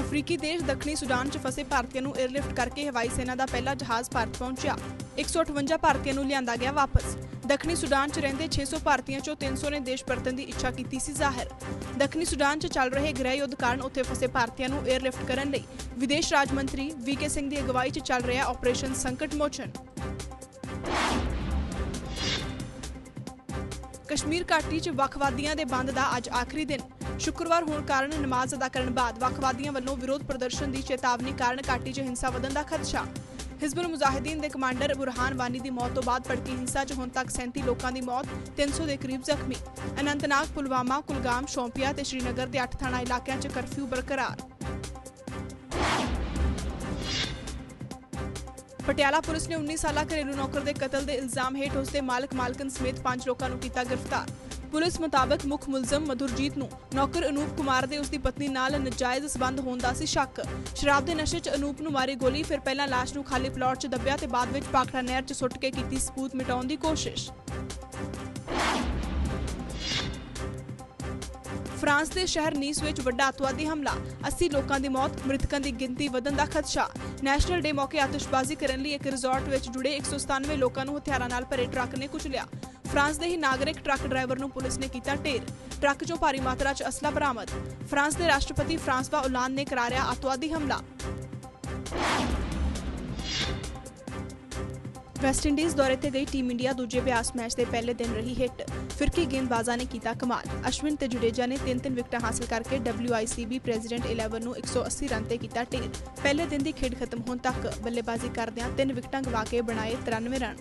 ਅਫਰੀਕੀ ਦੇਸ਼ ਦੱਖਣੀ ਸੁਡਾਨ 'ਚ ਫਸੇ ਭਾਰਤੀਆਂ ਨੂੰ 에ਅਰਲਿਫਟ ਕਰਕੇ ਹਵਾਈ ਸੈਨਾ ਦਾ ਪਹਿਲਾ ਜਹਾਜ਼ ਭਾਰਤ ਪਹੁੰਚਿਆ। 158 ਭਾਰਤੀਆਂ ਨੂੰ ਲਿਆਂਦਾ ਗਿਆ ਵਾਪਸ। ਦੱਖਣੀ ਸੁਡਾਨ 'ਚ ਰਹਿੰਦੇ 600 ਭਾਰਤੀਆਂ 'ਚੋਂ 300 ਨੇ ਦੇਸ਼ ਪਰਤਣ ਦੀ ਇੱਛਾ ਕੀਤੀ ਸੀ ਜ਼ਾਹਿਰ। ਦੱਖਣੀ ਸੁਡਾਨ 'ਚ ਚੱਲ ਰਹੇ ਗ੍ਰਹਿ ਯੁੱਧ ਕਾਰਨ ਉੱਥੇ ਫਸੇ ਭਾਰਤੀਆਂ ਨੂੰ 에ਅਰਲਿਫਟ ਕਰਨ ਲਈ ਵਿਦੇਸ਼ ਰਾਜ ਮੰਤਰੀ ਵੀਕੇ ਸਿੰਘ ਦੀ ਅਗਵਾਈ 'ਚ ਚੱਲ ਰਿਹਾ ਆਪਰੇਸ਼ਨ ਸੰਕਟ ਮੋਚਨ। ਕਸ਼ਮੀਰ ਘਾਟੀ 'ਚ ਵੱਖਵਾਦੀਆਂ ਦੇ ਬੰਦ ਦਾ ਅੱਜ ਆਖਰੀ ਦਿਨ। ਸ਼ੁੱਕਰਵਾਰ ਹੋਣ ਕਾਰਨ ਨਮਾਜ਼ ਅਦਾ ਕਰਨ ਬਾਅਦ ਵੱਖਵਾਦੀਆਂ ਵੱਲੋਂ ਵਿਰੋਧ ਪ੍ਰਦਰਸ਼ਨ ਦੀ ਚੇਤਾਵਨੀ ਕਾਰਨ ਘਾਟੀ 'ਚ ਹਿੰਸਾ ਵਧਣ ਦਾ ਖਦਸ਼ਾ। ਹਿਜ਼ਬੁਲ ਮੁਜਾਹਿਦੀਨ ਦੇ ਕਮਾਂਡਰ ਬੁਰਹਾਨ ਵਾਨੀ ਦੀ ਮੌਤ ਤੋਂ ਬਾਅਦ ਭੜਕੀ ਹਿੰਸਾ 'ਚ ਹੁਣ ਤੱਕ 37 ਲੋਕਾਂ ਦੀ ਮੌਤ 300 ਦੇ ਕਰੀਬ ਜ਼ਖਮੀ। ਅਨੰਤਨਾਗ, ਪੁਲਵਾਮਾ, ਕੁਲਗਾਮ, ਸ਼ੋਂਪੀਆ ਤੇ ਸ਼੍ਰੀਨਗਰ ਦੇ 8 ਥਾਣਾ ਇਲਾਕਿਆਂ 'ਚ ਕਰਫਿਊ ਬਰਕਰਾਰ। ਪਟਿਆਲਾ ਪੁਲਿਸ ਨੇ 19 ਸਾਲਾ ਘਰੇਲੂ ਨੌਕਰ ਦੇ ਕਤਲ ਦੇ ਇਲਜ਼ਾਮ ਹੇਠ ਉਸ ਦੇ ਮਾਲਕ ਮਾਲਕਨ ਸਮੇਤ 5 ਲੋਕਾਂ ਨੂੰ ਕੀਤਾ ਗ੍ਰਿਫਤਾਰ। ਪੁਲਿਸ ਮੁਤਾਬਕ ਮੁੱਖ ਮੁਲਜ਼ਮ ਮਧੁਰਜੀਤ ਨੂੰ ਨੌਕਰ ਅਨੂਪ ਕੁਮਾਰ ਦੇ ਉਸ ਦੀ ਪਤਨੀ ਨਾਲ ਨਜਾਇਜ਼ ਸਬੰਧ ਹੋਣ ਦਾ ਸੀ ਸ਼ੱਕ। ਸ਼ਰਾਬ ਦੇ ਨਸ਼ੇ 'ਚ ਅਨੂਪ ਨੂੰ ਮਾਰੀ ਗੋਲੀ, ਫਿਰ ਪਹਿਲਾਂ ਲਾਸ਼ ਨੂੰ ਖਾਲੀ ਪਲਾਟ 'ਚ ਦੱਬਿਆ ਤੇ ਬਾਅਦ ਵਿੱਚ ਪਾਖੜਾ ਨਹਿਰ 'ਚ ਸੁੱਟ ਕੇ ਕੀਤੀ ਸਬੂਤ ਮਿਟਾਉਣ ਦੀ ਕੋਸ਼ਿਸ਼। ਫਰਾਂਸ ਦੇ ਸ਼ਹਿਰ ਨੀਸ ਵਿੱਚ ਵੱਡਾ ਅਤਵਾਦੀ ਹਮਲਾ। 80 ਲੋਕਾਂ ਦੀ ਮੌਤ, ਮ੍ਰਿਤਕਾਂ ਦੀ ਗਿਣਤੀ ਵਧਣ ਦਾ ਖਦਸ਼ਾ। ਨੈਸ਼ਨਲ ਡੇ ਮੌਕੇ ਆਤਿਸ਼ਬਾਜ਼ੀ ਕਰਨ ਲਈ ਇੱਕ ਰਿਜ਼ੋਰਟ ਵਿੱਚ ਜੁੜੇ 197 ਲੋਕਾਂ ਨੂੰ ਹਥਿਆਰਾਂ ਨਾਲ ਭਰੇ ਟਰੱਕ ਨੇ ਕੁਚਲਿਆ। ਫਰਾਂਸ ਦੇ ਹੀ ਨਾਗਰਿਕ ਟਰੱਕ ਡਰਾਈਵਰ ਨੂੰ ਪੁਲਿਸ ਨੇ ਕੀਤਾ ਢੇਰ। ਟਰੱਕ 'ਚੋਂ ਭਾਰੀ ਮਾਤਰਾ 'ਚ ਅਸਲਾ ਬਰਾਮਦ। ਫਰਾਂਸ ਦੇ ਰਾਸ਼ਟਰਪਤੀ ਫਰਾਂਸਵਾ ਓਲਾਂਦ ਨੇ ਕਰਾਰਿਆ ਅਤਵਾਦੀ ਹਮਲਾ। ਵੈਸਟ ਇੰਡੀਜ਼ ਦੌਰੇ ਤੇ ਗਈ ਟੀਮ ਇੰਡੀਆ ਦੂਜੇ ਅਭਿਆਸ ਮੈਚ ਦੇ ਪਹਿਲੇ ਦਿਨ ਰਹੀ ਹਿੱਟ। ਫਿਰਕੀ ਗੇਂਦਬਾਜ਼ਾਂ ਨੇ ਕੀਤਾ ਕਮਾਲ। ਅਸ਼ਵਿਨ ਤੇ ਜੁਡੇਜਾ ਨੇ ਤਿੰਨ ਤਿੰਨ ਵਿਕਟਾਂ ਹਾਸਲ ਕਰਕੇ WICB ਪ੍ਰੈਜ਼ੀਡੈਂਟ 11 ਨੂੰ 180 ਰਨ ਤੇ ਕੀਤਾ ਢੇਰ। ਪਹਿਲੇ ਦਿਨ ਦੀ ਖੇਡ ਖਤਮ ਹੋਣ ਤੱਕ ਬੱਲੇਬਾਜ਼ੀ ਕਰਦਿਆਂ ਤਿੰਨ ਵਿਕਟਾਂ ਗਵਾ ਕੇ ਬਣਾਏ 93 ਰਨ।